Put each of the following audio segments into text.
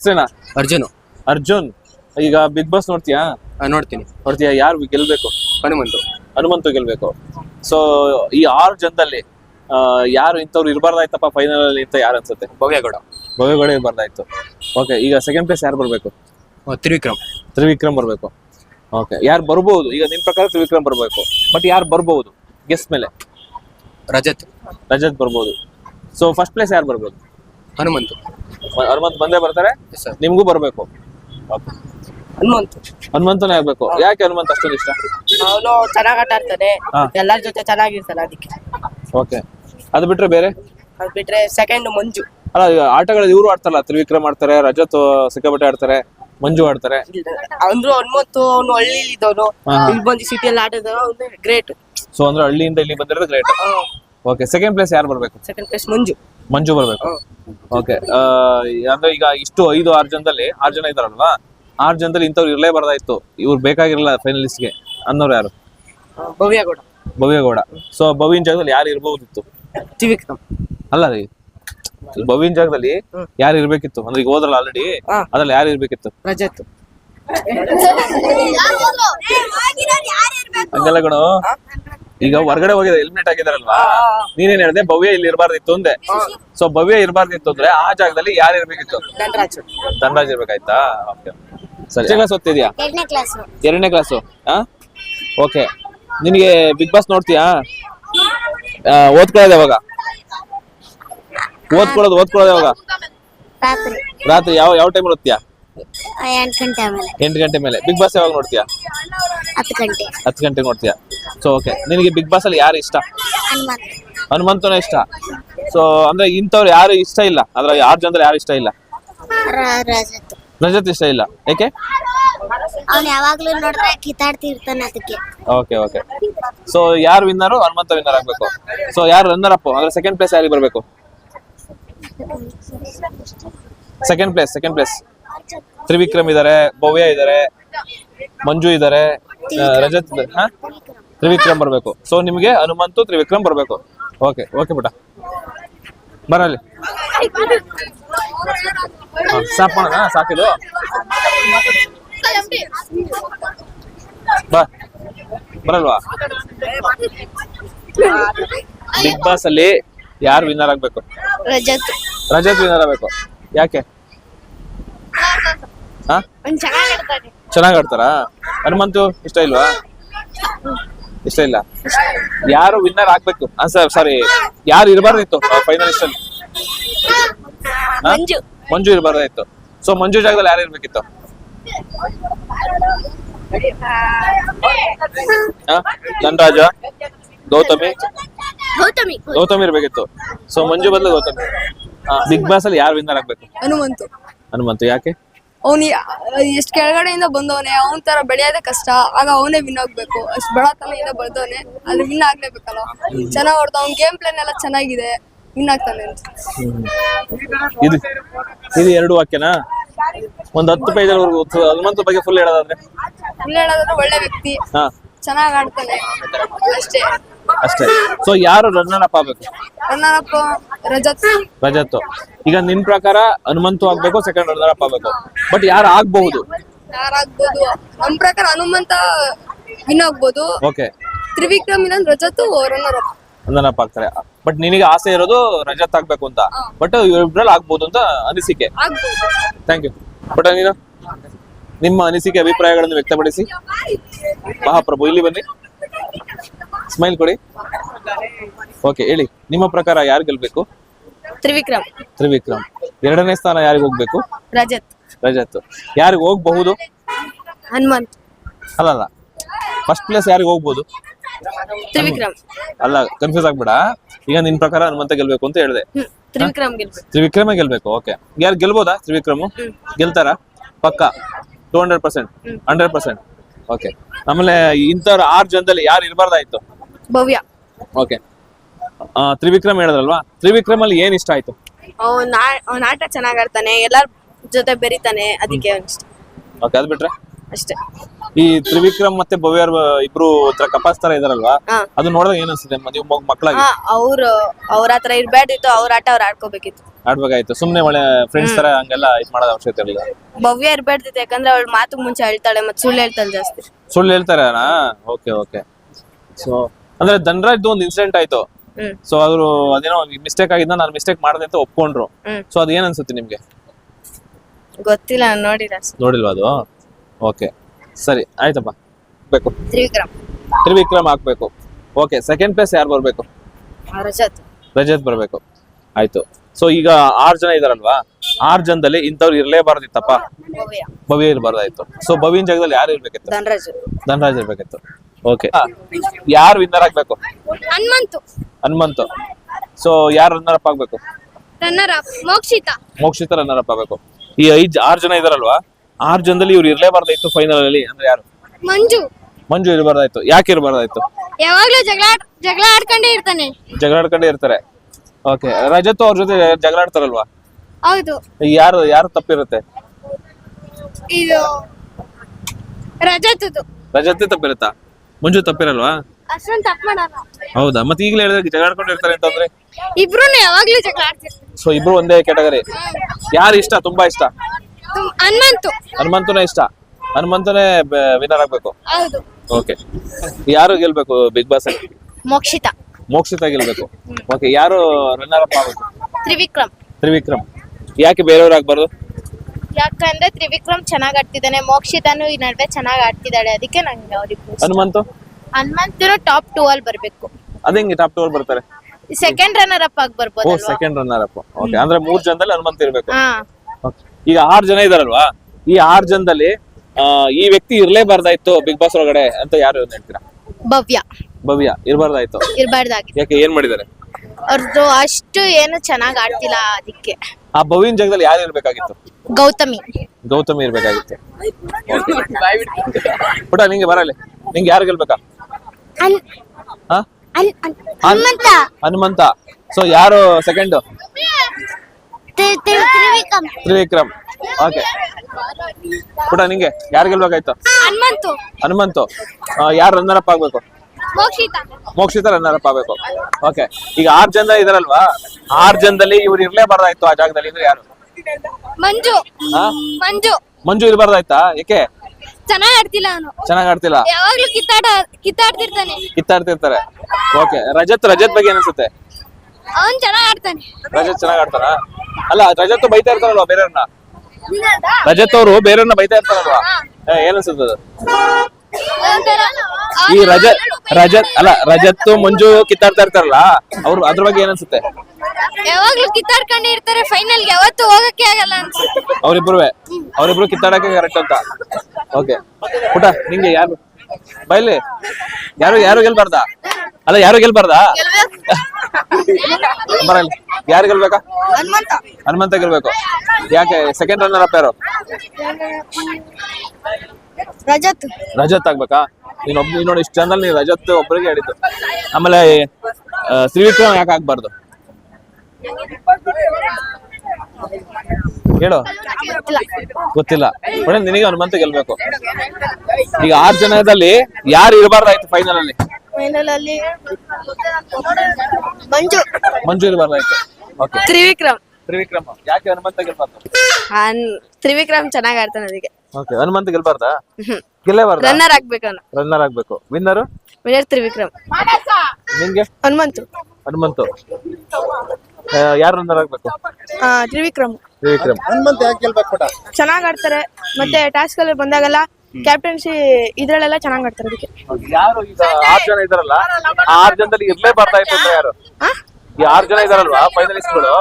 ಹೆಸರೇನಾ ಅರ್ಜುನ್. ಅರ್ಜುನ್ ಈಗ big Boss ನೋಡ್ತೀಯಾ? ನೋಡ್ತೀನಿ. ನೋಡ್ತೀಯಾ? ಯಾರು ಗೆಲ್ಬೇಕು? ಹನುಮಂತು. ಹನುಮಂತು ಗೆಲ್ಬೇಕು. ಸೊ ಈ ಆರು ಜನದಲ್ಲಿ ಆ, ಯಾರು ಇಂಥವ್ರು ಇರಬಾರ್ದಾಯ್ತಪ್ಪ ಫೈನಲ್ ಅಲ್ಲಿ ಅಂತ ಯಾರು ಅನ್ಸುತ್ತೆ? ಭವ್ಯಗೌಡ. ಭವ್ಯಗೌಡ ಇರಬಾರ್ದಾಯ್ತು. ಓಕೆ ಈಗ ಸೆಕೆಂಡ್ ಪ್ಲೇಸ್ ಯಾರು ಬರ್ಬೇಕು? ಆ, ತ್ರಿವಿಕ್ರಮ್. ತ್ರಿವಿಕ್ರಮ್ ಬರ್ಬೇಕು. ಓಕೆ ಯಾರು ಬರ್ಬೋದು? ಈಗ ನಿನ್ ಪ್ರಕಾರ ತ್ರಿವಿಕ್ರಮ್ ಬರ್ಬೇಕು. ಬಟ್ ಯಾರು ಬರ್ಬೋದು? ಗೆಸ್ ಮೇಲೆ. ರಜತ್. ರಜತ್ ಬರ್ಬೋದು. ಸೊ ಫಸ್ಟ್ ಪ್ಲೇಸ್ ಯಾರು ಬರ್ಬೋದು? ಹನುಮಂತು. ಹನುಮಂತ್ ಬಂದೇ ಬರ್ತಾರೆ. ನಿಮ್ಗೂ ಬರ್ಬೇಕು. ಹನುಮಂತ. ಹನುಮಂತು ಹನುಮಂತನೇ ಆಗ್ಬೇಕು. ಯಾಕೆ ಹನುಮಂತ ಅಷ್ಟೊಂದು ಇಷ್ಟ? ಅವನು ಚೆನ್ನಾಗ್ ಆಟ ಆಡ್ತಾನೆ. ಎಲ್ಲರ ಜೊತೆ ಚೆನ್ನಾಗಿರ್ತಾನೆ ಅದಕ್ಕೆ. ಓಕೆ. ಅದು ಬಿಟ್ರೆ ಬೇರೆ? ಅದ್ ಬಿಟ್ರೆ ಸೆಕೆಂಡ್ ಮಂಜು. ಅಲ್ಲ ಈಗ ಆಟಗಳಲ್ಲಿ ಇವರು ಆಡ್ತಾರಲ್ಲ ತ್ರಿವಿಕ್ರಮ್ ಆಡ್ತಾರೆ ರಜತ್ ಸಿಕ್ಕಾಪಟ್ಟೆ ಆಡ್ತಾರೆ ಮಂಜು ಆಡ್ತಾರೆ. ಅಂದ್ರು ಹನುಮಂತು ಅವನು ಹಳ್ಳಿ ಇದ್ದವನು. ಇಲ್ಲಿ ಬಂದು ಸಿಟಿಯಲ್ಲಿ ಆಡಿದ ಅವನು ಗ್ರೇಟ್ ಸೊ ಅಂದ್ರೆ ಹಳ್ಳಿಯಿಂದ ಇಲ್ಲಿ ಬಂದಿರೋದು ಗ್ರೇಟ್ ಓಕೆ ಸೆಕೆಂಡ್ ಪ್ಲೇಸ್ ಯಾರು ಬರ್ಬೇಕು? ಸೆಕೆಂಡ್ ಪ್ಲೇಸ್ ಮಂಜು. ಮಂಜು ಬರ್ಬೇಕು. ಓಕೆ. ಅಂದ್ರೆ ಈಗ ಇಷ್ಟು ಐದು ಆರು ಜನದಲ್ಲಿ ಆರು ಜನ ಇದಾರಲ್ವಾ ಆರು ಜನದಲ್ಲಿ ಇಂಥವ್ರು ಇರ್ಲೇಬಾರ್ದಾಯ್ತು ಇವ್ರು ಬೇಕಾಗಿರಲಿಲ್ಲ ಫೈನಲಿಸ್ಟ್ಗೆ ಅನ್ನೋರು ಯಾರು? ಭವ್ಯಗೌಡ ಭವ್ಯಗೌಡ ಸೊ ಭವಿನ್ ಜಾಗದಲ್ಲಿ ಯಾರು ಇರ್ಬೋದಿತ್ತು? ತ್ರಿವಿಕ್ರಮ್. ಅಲ್ಲ ರೀ. ಭವಿನ್ ಜಾಗದಲ್ಲಿ ಯಾರು ಇರ್ಬೇಕಿತ್ತು? ಅಂದ್ರೆ ಈಗ ಹೋದ್ರಲ್ಲ ಆಲ್ರೆಡಿ. ಅದ್ರಲ್ಲಿ ಯಾರು ಇರ್ಬೇಕಿತ್ತು? ರಜತ್. ಹಂಗಲ್ಲ ಗಣು ಈಗ ಹೊರಗಡೆ ಹೋಗಿದೆ ಎಲಿಮಿನೇಟ್ ಹಾಕಿದಾರಲ್ವಾ ನೀನೇನ್ ಹೇಳ್ದೆ ಭವ್ಯ ಇಲ್ಲಿ ಇರಬಾರ್ದಿತ್ತು ಅಂದೆ. ಸೊ ಭವ್ಯ ಇರಬಾರ್ದಿತ್ತು ಅಂದ್ರೆ ಆ ಜಾಗದಲ್ಲಿ ಯಾರು ಇರ್ಬೇಕಿತ್ತು? ಧನರಾಜ್. ಧನರಾಜ್ ಇರ್ಬೇಕಾಯ್ತಾ? ಓಕೆ ಸರಿ ಕ್ಲಾಸ್ ಓದ್ತಿದ್ಯಾ? ಎರಡನೇ ಕ್ಲಾಸ್ ಎರಡನೇ ಕ್ಲಾಸು ಹಾ? ಓಕೆ ನಿನಗೆ ಬಿಗ್ ಬಾಸ್ ನೋಡ್ತೀಯಾ? ಆ, ಓದ್ಕೊಳ್ಳೋದು ಯಾವಾಗ? ಓದ್ಕೊಳ್ಳೋದು ಓದ್ಕೊಳ್ಳೋದು ಯಾವಾಗ? ರಾತ್ರಿ. ರಾತ್ರಿ ಯಾವ ಯಾವ ಟೈಮ್ ಓದ್ತೀಯಾ? ಎಂಟು ಗಂಟೆ ಆಮೇಲೆ. ಎಂಟು ಗಂಟೆ ಮೇಲೆ. ಬಿಗ್ ಬಾಸ್ ಯಾವಾಗ ನೋಡ್ತೀಯಾ? ಹತ್ತು ಗಂಟೆ. ಹತ್ತು ಗಂಟೆಗೆ ನೋಡ್ತೀಯಾ? ಸೊ ಓಕೆ ನಿನಗೆ ಬಿಗ್ ಬಾಸ್ ಅಲ್ಲಿ ಯಾರು ಇಷ್ಟ? ಹನುಮಂತ. ಹನುಮಂತನೇ ಇಷ್ಟ. ಸೊ ಅಂದ್ರೆ ಇಂಥವ್ರು ಯಾರು ಇಷ್ಟ ಇಲ್ಲ? ಅದ್ರ ಆರು ಜನದಲ್ಲಿ ಯಾರು ಇಷ್ಟ ಇಲ್ಲ? ರ- ರಜತ್. ರಜತ್ ಇಷ್ಟ ಇಲ್ಲ. ಯಾಕೆ ಅವ್ನು ಯಾವಾಗ್ಲೂ ನೋಡಿದ್ರೆ ಕಿತ್ತಾಡ್ತಿರ್ತಾನೆ ಅದಕ್ಕೆ. ಓಕೆ ಓಕೆ ಸೊ ಯಾರು ವಿನ್ನರು ಹನುಮಂತ ವಿನ್ನರ್ ಆಗ್ಬೇಕು? ಸೊ ಯಾರು ರನ್ನರ್ ಅಪ್ ಅಂದ್ರೆ ಸೆಕೆಂಡ್ ಪ್ಲೇಸ್ ಯಾರಿಗೆ ಬರಬೇಕು? Second place second place Trivikram ಇದಾರೆ ಭವ್ಯ ಇದಾರೆ ಮಂಜು ಇದಾರೆ ರಜತ್ ಹಾ? ತ್ರಿವಿಕ್ರಮ್ ಬರ್ಬೇಕು. ಸೊ ನಿಮ್ಗೆ ಹನುಮಂತು ತ್ರಿವಿಕ್ರಮ್ ಬರ್ಬೇಕು. ಓಕೆ ಓಕೆ ಬಿಟ್ಟ. ಬರಲಿ ಸಾಕ್ ಮಾಡೋಣ ಸಾಕಿದು ಬಾ. ಬರಲ್ವಾ? ಬಿಗ್ ಬಾಸ್ ಅಲ್ಲಿ ಯಾರು ವಿನ್ನರ್ ಆಗ್ಬೇಕು? ರಜತ್. ರಜತ್ ವಿನ್ನರ್ ಆಗ್ಬೇಕು. ಯಾಕೆ? ಹಾ? ಚೆನ್ನಾಗಿ ಆಡ್ತಾರಾ. ಹನುಮಂತು ಇಷ್ಟ ಇಲ್ವಾ? ಇಷ್ಟ ಇಲ್ಲ. ಯಾರು ವಿನ್ನರ್ ಆಗ್ಬೇಕು? ಸರ್ ಸಾರಿ ಯಾರು ಇರಬಾರ್ದಿತ್ತು ಫೈನಲಿಸ್ಟ್ ಅಲ್ಲಿ? ಮಂಜು. ಮಂಜು ಇರಬಾರ್ದಾಯ್ತು ಸೊ ಮಂಜು ಜಾಗದಲ್ಲಿ ಯಾರು ಇರ್ಬೇಕಿತ್ತು? ಹಾ? ಧನರಾಜ ಗೌತಮಿ? ಗೌತಮಿ. ಗೌತಮಿ ಇರ್ಬೇಕಿತ್ತು. ಸೊ ಮಂಜು ಬದಲು ಗೌತಮಿ. ಬಿಗ್ ಬಾಸ್ ಅಲ್ಲಿ ಯಾರು ವಿನ್ನರ್ ಆಗ್ಬೇಕು? ಹನುಮಂತು. ಹನುಮಂತು ಯಾಕೆ? ಅವ್ನು ಎಷ್ಟು ಕೆಳಗಡೆಯಿಂದ ಬಂದವನೆ ಅವನ ತರ ಬೆಳೆಯೋದೇ ಕಷ್ಟ. ಆಗ ಅವನೇ ವಿನ್ ಆಗ್ಬೇಕು. ಅಷ್ಟು ಬಡತನದಿಂದ ಬರ್ದವನೇ ಅಲ್ಲಿ ವಿನ್ ಆಗ್ಲೇಬೇಕಲ್ಲ. ಚೆನ್ನಾಗ್ ಹೊಡ್ದ ಅವ್ನ ಗೇಮ್ ಪ್ಲಾನ್ ಎಲ್ಲ ಚೆನ್ನಾಗಿದೆ. ವಿನ್ ಆಗ್ತಾನೆ ಅಂತ. ಇದು ಇದು ಎರಡು ವಾಕ್ಯನಾ? ಒಂದ್ ಹತ್ತು ಪೇಜ್ ಹನುಮಂತ ಬಗ್ಗೆ ಫುಲ್ ಹೇಳೋದಾದ್ರೆ? ಫುಲ್ ಹೇಳೋದಾದ್ರೆ ಒಳ್ಳೆ ವ್ಯಕ್ತಿ. ಹಾ. ಚೆನ್ನಾಗ್ ಆಡ್ತಾನೆ. ಅಷ್ಟೇ. ಅಷ್ಟೇ. ಸೊ ಯಾರು ರನ್ನನಪ್ಪ ಆಗ್ಬೇಕು? ರನ್ನರಪ್ಪ ರಜತ್. ರಜತ್ ಈಗ ನಿನ್ ಪ್ರಕಾರ ಹನುಮಂತು ಆಗ್ಬೇಕು ಸೆಕೆಂಡ್ ರನ್ನರ್ ಅಪ್ ಆಗ್ಬೇಕು. ಬಟ್ ಯಾರು ಆಗ್ಬಹುದು? ಯಾರಾಗ್ಬೋದು ನಮ್ ಪ್ರಕಾರ ಹನುಮಂತ ವಿನ್ ಆಗ್ಬೋದು. Okay Trivikram Rajath runner runner ಆಗ್ತಾರೆ. ಬಟ್ ನಿನಗೆ ಆಸೆ ಇರೋದು ರಜತ್ ಆಗ್ಬೇಕು ಅಂತ. ಬಟ್ ಇವ್ರಲ್ಲಿ ಆಗ್ಬೋದು ಅಂತ ಅನಿಸಿಕೆ. ಥ್ಯಾಂಕ್ ಯು ಬಟ್ ನೀನು? ನಿಮ್ಮ ಅನಿಸಿಕೆ ಅಭಿಪ್ರಾಯಗಳನ್ನು ವ್ಯಕ್ತಪಡಿಸಿ. ಮಹಾಪ್ರಭು ಇಲ್ಲಿ ಬನ್ನಿ. ಸ್ಮೈಲ್ ಕೊಡಿ. ಓಕೆ ಹೇಳಿ. ನಿಮ್ಮ ಪ್ರಕಾರ ಯಾರು ಗೆಲ್ಬೇಕು? ತ್ರಿವಿಕ್ರಮ್. ತ್ರಿವಿಕ್ರಮ್. ಎರಡನೇ ಸ್ಥಾನ ಯಾರಿಗೆ ಹೋಗ್ಬೇಕು? ರಜತ್. ರಜತ್. ಯಾರಿಗೆ ಹೋಗ್ಬಹುದು? ಹನುಮಂತ್. ಅಲ್ಲಲ್ಲ. ಫಸ್ಟ್ ಪ್ಲೇಸ್ ಯಾರಿಗೆ ಹೋಗ್ಬೋದು? ತ್ರಿವಿಕ್ರಮ್. ಅಲ್ಲ ಕನ್ಫ್ಯೂಸ್ ಆಗ್ಬೇಡ. ಈಗ ನಿನ್ ಪ್ರಕಾರ ಹನುಮಂತ ಗೆಲ್ಬೇಕು ಅಂತ ಹೇಳಿದೆ. ತ್ರಿವಿಕ್ರಮ್ ಗೆಲ್ಬೇಕು. ತ್ರಿವಿಕ್ರಮ ಗೆಲ್ಬೇಕು ಓಕೆ ಯಾರು ಗೆಲ್ಬೋದಾ ತ್ರಿವಿಕ್ರಮ್? ಗೆಲ್ತಾರ? ಪಕ್ಕ? Two hundred percent hundred percent okay ಆಮೇಲೆ ಇಂಥವ್ರ ಆರು ಜನದಲ್ಲಿ ಯಾರು ಇರಬಾರ್ದಾಯ್ತು? ಭವ್ಯ. ಓಕೆ ತ್ರಿವಿಕ್ರಮ್ ಹೇಳಿದ್ರಲ್ವಾ? ತ್ರಿವಿಕ್ರಮ್ ಅಲ್ಲಿ ಏನ್ ಇಷ್ಟ ಆಯ್ತು? ನಾಟ ಚೆನ್ನಾಗಿರ್ತಾನೆ ಆಟ ಚೆನ್ನಾಗ್ ಆಡ್ತಾನೆ ಎಲ್ಲಾರ ಜೊತೆ ಬೆರಿತಾನೆ ಅದಕ್ಕೆ ಅವ್ನ್ ಇಷ್ಟ. ಓಕೆ ಅದ್ ಬಿಟ್ರೆ? ಅಷ್ಟೇ. ಈ ತ್ರಿವಿಕ್ರಮ್ ಮತ್ತೆ ಭವ್ಯ ಇಬ್ರು ಒಂಥರ ಕಪಾಸ್ ತರ ಇದಾರಲ್ವಾ? ಹಾ. ಅದು ನೋಡಿದಾಗ ಏನ್ ಅನ್ಸುತ್ತೆ ನೀವು ಮಗ್- ಮಕ್ಳಾಗಿ? ಹಾ ಅವ್ರು ಅವ್ರ ಹತ್ರ ಇರ್ಬೇಡಿತ್ತು ಅವ್ರ ಆಟ ಅವ್ರು ಆಡ್ಕೋಬೇಕಿತ್ತು. ಆಡ್ಬೇಕಾಯ್ತು. ಸುಮ್ನೆ ಒಳ್ಳೆ ಫ್ರೆಂಡ್ಸ್ ತರ ಹಂಗೆಲ್ಲ ಇದ್ ಮಾಡೋದ್ ಅವಶ್ಯಕತೆ ಇಲ್ಲ ಭವ್ಯ ಇರ್ಬೇಡ್ತಿತ್ತು ಯಾಕಂದ್ರೆ ಅವಳು ಮಾತು ಮುಂಚೆ ಹೇಳ್ತಾಳೆ ಮತ್ತೆ ಸುಳ್ಳು ಹೇಳ್ತಾಳೆ ಜಾಸ್ತಿ. ಸುಳ್ಳು ಹೇಳ್ತಾರೆ ಓಕೆ ಓಕೆ. ಸೊ ಅಂದ್ರೆ ಧನ್ರಾಜ್ದು ಒಂದು ಇನ್ಸಿಡೆಂಟ್ ಆಯ್ತು. ಸೊ ಅವರು ಅದೇನೋ ಮಿಸ್ಟೇಕ್ ಆಗಿದ್ದ ನಾನು ಮಿಸ್ಟೇಕ್ ಮಾಡಿದೆ ಅಂತ ಒಪ್ಕೊಂಡ್ರು. ಸೊ ಅದೇನ್ ಅನ್ಸುತ್ತೆ ನಿಮ್ಗೆ? ಗೊತ್ತಿಲ್ಲ ನೋಡಿಲ್ಲ ನೋಡಿಲ್ವಾ ಅದು? ಓಕೆ ಸರಿ ಆಯ್ತಪ್ಪ. ಬೇಕು. ತ್ರಿವಿಕ್ರಮ್. ತ್ರಿವಿಕ್ರಮ್ ಹಾಕ್ಬೇಕು. ಓಕೆ ಸೆಕೆಂಡ್ ಪ್ಲೇಸ್ ಯಾರು ಬರ್ಬೇಕು? ರಜತ್. ರಜತ್ ಬರ್ಬೇಕು. ಆಯ್ತು. ಸೊ ಈಗ ಆರ್ ಜನ ಇದಾರಲ್ವಾ? ಆರ್ ಜನದಲ್ಲಿ ಇಂಥವ್ರು ಇರ್ಲೇಬಾರ್ದಿತ್ತಪ್ಪ. ಭವ್ಯ. ಭವ್ಯ ಇರ್ಬಾರ್ದಾಯ್ತು. ಸೊ ಭವಿನ ಜಾಗದಲ್ಲಿ ಯಾರು ಇರ್ಬೇಕಿತ್ತು? ಧನರಾಜ್. ಧನರಾಜ್ ಇರ್ಬೇಕಿತ್ತು. ಓಕೆ ಯಾರು ವಿನ್ನರ್ ಆಗ್ಬೇಕು? ಹನುಮಂತು. ಹನುಮಂತು. ಸೊ ಯಾರು ರನ್ನರ್ ಅಪ್ ಆಗ್ಬೇಕು? Runner up Mokshitha. Mokshitha runner up ಆಗ್ಬೇಕು. ಈ ಐದ್ ಆರ್ ಜನ ಇದಾರಲ್ವಾ? ಆರ್ ಜನದಲ್ಲಿ ಇವ್ರು ಇರ್ಲೇಬಾರ್ದಾಯ್ತು ಫೈನಲ್ ಅಲ್ಲಿ ಅಂದ್ರೆ ಯಾರು? ಮಂಜು. ಮಂಜು ಇರಬಾರ್ದಾಯ್ತು. ಯಾಕೆ ಇರಬಾರ್ದಾಯ್ತು? ಯಾವಾಗ್ಲೂ ಜಗಳ ಜಗಳ ಆಡ್ಕೊಂಡೇ ಇರ್ತಾನೆ. ಜಗಳಾಡ್ಕೊಂಡೇ ಇರ್ತಾರೆ. ಓಕೆ ರಜತ್ ಅವ್ರ ಜೊತೆ ಜಗಳಾಡ್ತಾರಲ್ವಾ ಹೌದು. ಯಾರು ಯಾರು ತಪ್ಪಿರುತ್ತೆ? ಇದು ರಜತದು. ರಜತೆ ತಪ್ಪಿರುತ್ತಾ? ಮಂಜು ತಪ್ಪಿರಲ್ವಾ? ಅಷ್ಟೊಂದು ತಪ್ಪು ಮಾಡಲ್ಲ. ಹೌದಾ? ಮತ್ತೆ ಈಗಲೇ ಹೇಳಿದ್ರೆ ಜಗಳಾಡ್ಕೊಂಡಿರ್ತಾರೆ ಅಂತಂದ್ರೆ? ಇಬ್ರು ಯಾವಾಗ್ಲೂ ಜಗಳ ಆಡ್ತಿರ್ತಾರೆ. ಸೊ ಇಬ್ರು ಒಂದೇ ಕೆಟಗರಿ ಯಾರು ಇಷ್ಟ? ತುಂಬಾ ಇಷ್ಟ? ತುಮ್- ಹನುಮಂತು. ಹನುಮಂತನೇ ಇಷ್ಟ. ಹನುಮಂತನೇ ವಿನರ್ ಆಗ್ಬೇಕು. ಹೌದು. ಓಕೆ ಯಾರು ಗೆಲ್ಬೇಕು ಬಿಗ್ ಬಾಸ್ ಅಲ್ಲಿ? ಮೋಕ್ಷಿತ. ಮೋಕ್ಷಿತ ಗೆಲ್ಬೇಕು. ಓಕೆ ಯಾರು ರನ್ನರ್ ಅಪ್ ಆಗ್ಬೇಕು? ತ್ರಿವಿಕ್ರಮ್. ತ್ರಿವಿಕ್ರಮ್. ಯಾಕೆ ಬೇರೆಯವ್ರು ಆಗ್ಬಾರ್ದು? ಯಾಕಂದ್ರೆ ತ್ರಿವಿಕ್ರಮ್ ಚೆನ್ನಾಗಿ ಆಡ್ತಿದ್ದಾನೆ ಮೋಕ್ಷಿತನು ಈ ನಡುವೆ ಚೆನ್ನಾಗಿ ಆಡ್ತಿದ್ದಾಳೆ ಅದಕ್ಕೆ ನಂಗೆ ಅವ್ರಿಬ್ರು ಹನುಮಂತು? ಹನುಮಂತನು ಟಾಪ್ ಟೂ ಅಲ್ಲಿ ಬರ್ಬೇಕು. ಅದಂಗೆ ಟಾಪ್ ಟೂರ್ ಬರ್ತಾರೆ? ಸೆಕೆಂಡ್ ರನ್ನರ್ ಅಪ್ ಆಗಿ ಓ ಬರ್ಬೋದಲ್ವಾ ಸೆಕೆಂಡ್ ರನ್ನರ್ ಅಪ್ ಓಕೆ ಅಂದ್ರೆ ಮೂರ್ ಜನದಲ್ಲಿ ಹನುಮಂತ ಇರ್ಬೇಕು. ಹಾ. Okay. ಈಗ ಆರ್ ಜನ ಇದಾರಲ್ವಾ? ಈ ಆರ್ ಜನದಲ್ಲಿ ಆ, ಈ ವ್ಯಕ್ತಿ ಇರ್ಲೇಬಾರ್ದಾಯ್ತು ಬಿಗ್ ಬಾಸ್ ಒಳಗಡೆ ಅಂತ ಯಾರು ಹೇಳ್ತೀರಾ? ಭವ್ಯ. ಭವ್ಯ ಇರ್ಬಾರ್ದಾಯ್ತು? ಇರ್ಬಾರ್ದಾಗಿ. ಯಾಕೆ ಏನ್ ಮಾಡಿದ್ದಾರೆ? ಅವ್ರದ್ದು ಅಷ್ಟು ಏನು ಚೆನ್ನಾಗ್ ಆಡ್ತಿಲ್ಲ ಅದಕ್ಕೆ. ಆ ಭವಿನ ಜಾಗದಲ್ಲಿ ಯಾರು ಇರ್ಬೇಕಾಗಿತ್ತು? ಗೌತಮಿ. ಗೌತಮಿ ಇರ್ಬೇಕಾಗಿತ್ತು. ಪುಟ ನಿಂಗೆ ಬರಲಿ. ನಿಂಗೆ ಯಾರು ಗೆಲ್ಬೇಕಾ? ಹನುಮಂತ. ಹನುಮಂತ. ಸೊ ಯಾರು ಸೆಕೆಂಡ್ ತ್ರಿವಿಕ್ರಮ್. ಓಕೆ ಕೂಡ ನಿಂಗೆ. ಯಾರು ಗೆಲ್ಬೇಕಾಯ್ತು? ಹನುಮಂತು. ಹನುಮಂತು. ಯಾರು ರನ್ನರ್ ಅಪ್ ಆಗ್ಬೇಕು? ಮೋಕ್ಷಿತ. ರನ್ನರ್ ಅಪ್ ಆಗ್ಬೇಕು. ಓಕೆ ಈಗ ಆರ್ ಜನ ಇದಾರಲ್ವಾ? ಆರ್ ಜನದಲ್ಲಿ ಇವ್ರು ಇರ್ಲೇಬಾರ್ದಾಯ್ತು ಆ ಜಾಗದಲ್ಲಿ ಅಂದ್ರೆ ಯಾರು? ಮಂಜು. ಮಂಜು. ಮಂಜು ಇರ್ಬಾರ್ದಾಯ್ತಾ? ಏಕೆ? ಚೆನ್ನಾಗ್ ಆಡ್ತಿಲ್ಲ ಅವನು. ಚೆನ್ನಾಗ್ ಆಡ್ತಿಲ್ಲ? ಯಾವಾಗ್ಲೂ ಕಿತ್ತಾಡ ಕಿತ್ತಾಡ್ತಿರ್ತಾನೆ. ಕಿತ್ತಾಡ್ತಿರ್ತಾರೆ. ಓಕೆ ರಜತ್ ರಜತ್ ಬಗ್ಗೆ ಏನಿಸುತ್ತೆ? ಅವನ್ ಚೆನ್ನಾಗ್ ಆಡ್ತಾನೆ. ರಜತ್ ಚೆನ್ನಾಗ್ ಆಡ್ತಾರ ಅಲ್ಲ ರಜತ್ ಬೈತಾ ಇರ್ತಾರಲ್ವಾ ಬೇರೆಯವ್ರನ್ನ? ರಜತ್ ಅವರು ಬೇರೆಯವ್ರನ್ನ ಬೈತಾ ಇರ್ತಾರಲ್ವಾ? ಏ, ಏನಿಸುತ್ತೆ ಅದು? ಈ ರಜತ್ ರಜತ್ ಅಲ್ಲ ರಜತ್ ಮಂಜು ಕಿತ್ತಾಡ್ತಾ ಇರ್ತಾರಲ್ಲ ಅವ್ರು ಅದ್ರ ಬಗ್ಗೆ ಏನನ್ಸುತ್ತೆ ಯಾವಾಗ್ಲೂ ಕಿತ್ತಾಡ್ಕೊಂಡೇ ಇರ್ತಾರೆ ಫೈನಲ್ ಯಾವತ್ತು ಹೋಗಕ್ಕೆ ಆಗಲ್ಲ ಅನ್ಸುತ್ತೆ. ಅವ್ರಿಬ್ರು ಅವ್ರಿಬ್ರು ಕಿತ್ತಾಡಕ್ಕೆ ಕರೆಕ್ಟ್ ಅಂತ? ಓಕೆ ಪುಟ ನಿಂಗೆ ಯಾರು? ಬೈಲಿ. ಯಾರು ಯಾರು ಗೆಲ್ಬಾರ್ದಾ? ಅಲ್ಲ ಯಾರು ಗೆಲ್ಬಾರ್ದಾ? ಬರಲಿ ಯಾರು ಗೆಲ್ಬೇಕಾ? ಹನುಮಂತ. ಗೆಲ್ಬೇಕು. ಯಾಕೆ ಸೆಕೆಂಡ್ ರನ್ನರ್ ಅಪ್ ಯಾರು? ರಜತ್. ರಜತ್ ಆಗ್ಬೇಕಾ? ನೀನ್ ಒಬ್ಬ ನೋಡಿ ಇಷ್ಟು ಜನದಲ್ಲಿ ನೀನ್ ರಜತ್ ಒಬ್ಬರಿಗೆ ಹೇಳಿದ್ದು. ಆಮೇಲೆ ಶ್ರೀವಿಕ್ರಮ್ ಯಾಕೆ ಆಗ್ಬಾರ್ದು? ಹೇಳು. ಗೊತ್ತಿಲ್ಲ. ಮೇಡಮ್ ನಿನಗೆ ಹನುಮಂತ ಗೆಲ್ಬೇಕು. ಈಗ ಆರ್ ಜನದಲ್ಲಿ ಯಾರು ಇರಬಾರ್ದಾಯ್ತು ಫೈನಲ್ ಅಲ್ಲಿ? ಫೈನಲ್ ಅಲ್ಲಿ ಮಂಜು. ಮಂಜು ಇರಬಾರ್ದಾಯ್ತು. ಓಕೆ ತ್ರಿವಿಕ್ರಮ್. ತ್ರಿವಿಕ್ರಮ್. ಯಾಕೆ ಹನುಮಂತ ಗೆಲ್ಬಾರ್ದು? ತ್ರಿವಿಕ್ರಮ್ ಚೆನ್ನಾಗ್ ಆಡ್ತಾನೆ ಅದಕ್ಕೆ ಓಕೆ ಹನುಮಂತ ಗೆಲ್ಬಾರ್ದಾ? ಗೆಲ್ಲೇಬಾರ್ದು ರನ್ನರ್ ಆಗ್ಬೇಕು ರನ್ನರ್ ಆಗ್ಬೇಕು. Winner winner Trivikram. ನಿಂಗೆ? ಹನುಮಂತು. ಹನುಮಂತು. ಯಾರು ರನ್ನರ್ ಆಗ್ಬೇಕು? ಆ, ತ್ರಿವಿಕ್ರಮ್. ತ್ರಿವಿಕ್ರಮ್. ಹನುಮಂತ ಯಾಕೆ ಗೆಲ್ಬೇಕು ಪುಟ ಚೆನ್ನಾಗ್ ಆಡ್ತಾರೆ. ಮತ್ತೆ ಟಾಸ್ಕ್ ಅಲ್ಲಿ ಬಂದಾಗೆಲ್ಲ ಕ್ಯಾಪ್ಟನ್ಸಿ ಇದ್ರಲ್ಲೆಲ್ಲ ಚೆನ್ನಾಗ್ ಆಡ್ತಾರೆ ಅದಕ್ಕೆ. ಯಾರು ಈಗ ಆರ್ ಜನ ಇದಾರಲ್ಲ ಆ ಆರ್ ಜನದಲ್ಲಿ ಇರ್ಲೇಬಾರ್ದಾಯ್ತು ಅಂತ ಯಾರು? ಈ ಆರ್ ಜನ ಇದಾರಲ್ವಾ ಫೈನಲಿಸ್ಟ್ಗಳು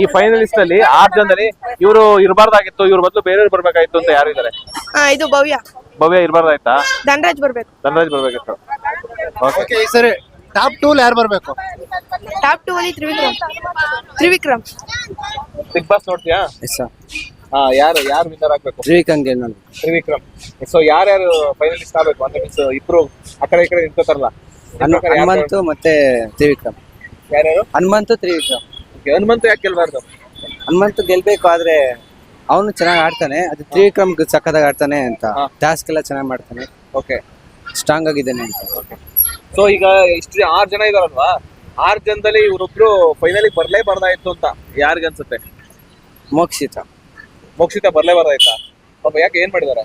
ಈ ಫೈನಲಿಸ್ಟ್ ಅಲ್ಲಿ ಆರ್ ಜನದಲ್ಲಿ ಇವರು ಇರಬಾರ್ದಾಗಿತ್ತು ಇವ್ರ ಬದಲು ಬೇರೆ ಬರ್ಬೇಕಾಗಿತ್ತು ಅಂತ ಯಾರು ಇದಾರೆ? ಆ, ಇದು ಭವ್ಯ. ಭವ್ಯ ಇರಬಾರ್ದಾಯ್ತಾ? ಧನರಾಜ್ ಬರ್ಬೇಕು. ಧನರಾಜ್ ಬರ್ಬೇಕಿತ್ತು. ಓಕೆ ಓಕೆ ಈ ಸರಿ ಟಾಪ್ ಟೂ ಯಾರು ಬರ್ಬೇಕು? ಟಾಪ್ ಟೂ ಅಲ್ಲಿ ತ್ರಿವಿಕ್ರಮ್. ತ್ರಿವಿಕ್ರಮ್. ಬಿಗ್ ಬಾಸ್ ನೋಡ್ತೀಯಾ? ಹಾ ಯಾರು ಯಾರು ವಿನ್ನರ್ ಆಗ್ಬೇಕು? ತ್ರಿವಿಕ್ರಮ್ ಗೆಲ್ ನೋಡಿ ತ್ರಿವಿಕ್ರಮ್. ಸೊ ಯಾರ್ಯಾರು ಫೈನಲಿಸ್ಟ್ ಆಗ್ಬೇಕು? ಅಂದ್ರೆ ಮೀನ್ಸ್ ಇಬ್ರು ಆ ಕಡೆ ಈ ಕಡೆ ನಿಂತ್ಕೋತಾರಲ್ಲ. ಹನುಮಂತು ಮತ್ತೆ ತ್ರಿವಿಕ್ರಮ್. ಯಾರ್ಯಾರು? ಹನುಮಂತು ತ್ರಿವಿಕ್ರಮ್. ಹನುಮಂತ ಯಾಕೆ ಗೆಲ್ಬಾರ್ದು? ಹನುಮಂತು ಗೆಲ್ಬೇಕು ಆದ್ರೆ ಅವನು ಚೆನ್ನಾಗಿ ಆಡ್ತಾನೆ. ಅದು ತ್ರಿವಿಕ್ರಮ್ ಸಕ್ಕದಾಗ ಆಡ್ತಾನೆ ಅಂತ. ಟಾಸ್ಕ್ ಎಲ್ಲ ಚೆನ್ನಾಗಿ ಮಾಡ್ತಾನೆ. ಓಕೆ ಸ್ಟ್ರಾಂಗ್ ಆಗಿದ್ದಾನೆ ಅಂತ. ಸೊ ಈಗ ಇಷ್ಟು ಆರ್ ಜನ ಇದಾರಲ್ವಾ? ಆರ್ ಜನದಲ್ಲಿ ಇವರೊಬ್ರು ಫೈನಲಿ ಬರ್ಲೇಬಾರ್ದಾಯ್ತು ಅಂತ ಯಾರಿಗನ್ಸುತ್ತೆ ಮೋಕ್ಷಿತ. ಮೋಕ್ಷಿತ ಬರ್ಲೇಬಾರ್ದಾಯ್ತಾ ಪಾಪ ಯಾಕೆ ಏನ್ ಮಾಡಿದಾರೆ?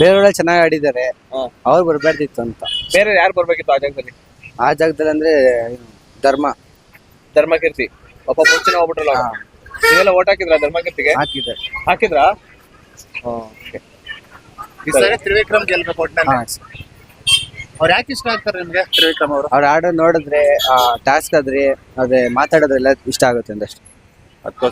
ಬೇರೆ ಚೆನ್ನಾಗಿ ಆಡಿದ್ದಾರೆ. ಹಾ. ಅವ್ರು ಬರ್ಬಾರ್ದಿತ್ತು ಅಂತ. ಬೇರೆ ಯಾರು ಬರ್ಬೇಕಿತ್ತು ಆ ಜಾಗದಲ್ಲಿ? ಆ ಜಾಗದಲ್ಲಿ ಅಂದ್ರೆ ಏನು, ಧರ್ಮ. ಧರ್ಮಕೀರ್ತಿ. ಪಾಪ ಮುಂಚೆನೆ ಹೋಗ್ಬಿಟ್ರಲ್ಲ ಅವ್ರು. ನೀವೆಲ್ಲ ಓಟ್ ಹಾಕಿದ್ರ ಧರ್ಮಕೀರ್ತಿಗೆ? ಹಾಕಿದ್ರೆ? ಹಾಕಿದ್ರಾ ಈ ಸರಿ ತ್ರಿವಿಕ್ರಮ್ ಗೆಲ್ಬೇಕು ಒಟ್ಟಿನಲ್ಲಿ ಹಾ ಅವ್ರು ಯಾಕೆ ಇಷ್ಟ ಆಗ್ತಾರೆ ನಿಮ್ಗೆ? ತ್ರಿವಿಕ್ರಮ್ ಅವರು. ಅವ್ರು ಆಡೋ ನೋಡಿದ್ರೆ ಟಾಸ್ಕ್ ಆದ್ರೆ ಅದೇ ಮಾತಾಡೋದ್ರೆಲ್ಲ ಇಷ್ಟ ಆಗುತ್ತೆ ಅಂದಷ್ಟು ಅದಕ್ಕೋಸ್ಕರ